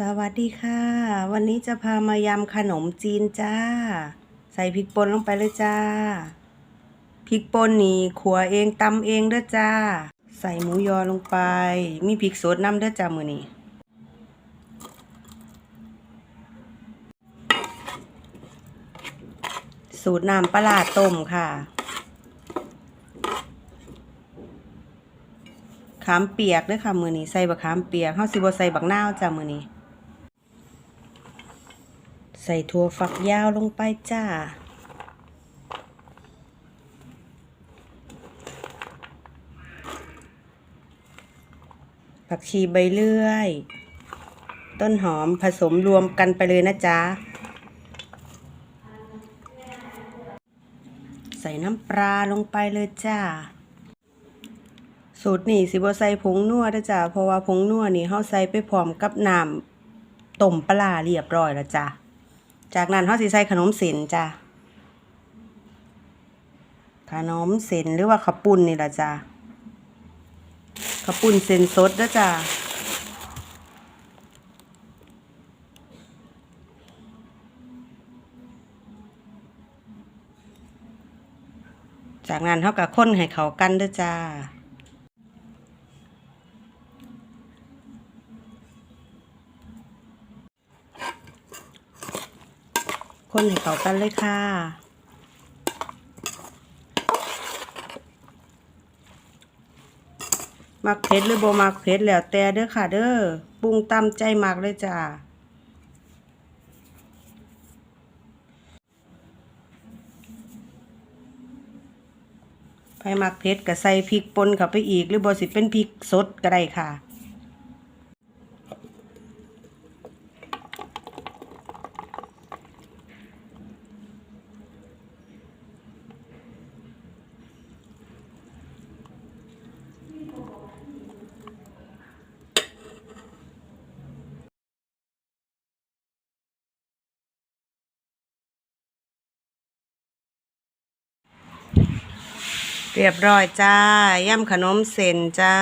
สวัสดีค่ะ วันนี้จะพามายำขนมจีนจ้า ใส่พริกป่นลงไปเลยจ้า พริกป่นนี่ขัวเองตำเองเด้อจ้า ใส่หมูยอลงไป มีพริกสดน้ำเด้อจ้ามือนี้สูตรน้ำปลาต้มค่ะ ขามเปียกเด้วยค่ะมือนี้ใส่บักขามเปียกเฮาสิบ่ใส่บักนาวจ้ามือนี้ ใส่ถั่วฝักยาวลงไปจ้า ผักชีใบเลื่อย ต้นหอมผสมรวมกันไปเลยนะจ๊ะ ใส่น้ำปลาลงไปเลยจ้าสูตรนี่สิบ่ใส่ผงนัวเด้อจ้าเพราะว่าผงนัวนี่เฮาใส่ไปพร้อมกับน้ำต้มปลาเรียบร้อยแล้วจ้า จากนั้นเขาสิใส่ขนมเส้นจ้ะขนมเส้นหรือว่าข้าวปุ้นนี่แหละจ้ะข้าวปุ้นเส้นสดเด้อจ้ะจากนั้นเขากับข้นให้เขากันด้อจ้า คนให้เขากันเลยค่ะ มักเผ็ดหรือบ่มักเผ็ดแล้วแต่เด้อค่ะ เด้อปรุงตามใจมักเลยจ้าไผมักเผ็ดก็ใส่พริกป่นเข้าไปอีก หรือบ่สิเป็นพริกสดก็ได้ค่ะ เรียบร้อยจ้าย่ำขนมเส้นจ้า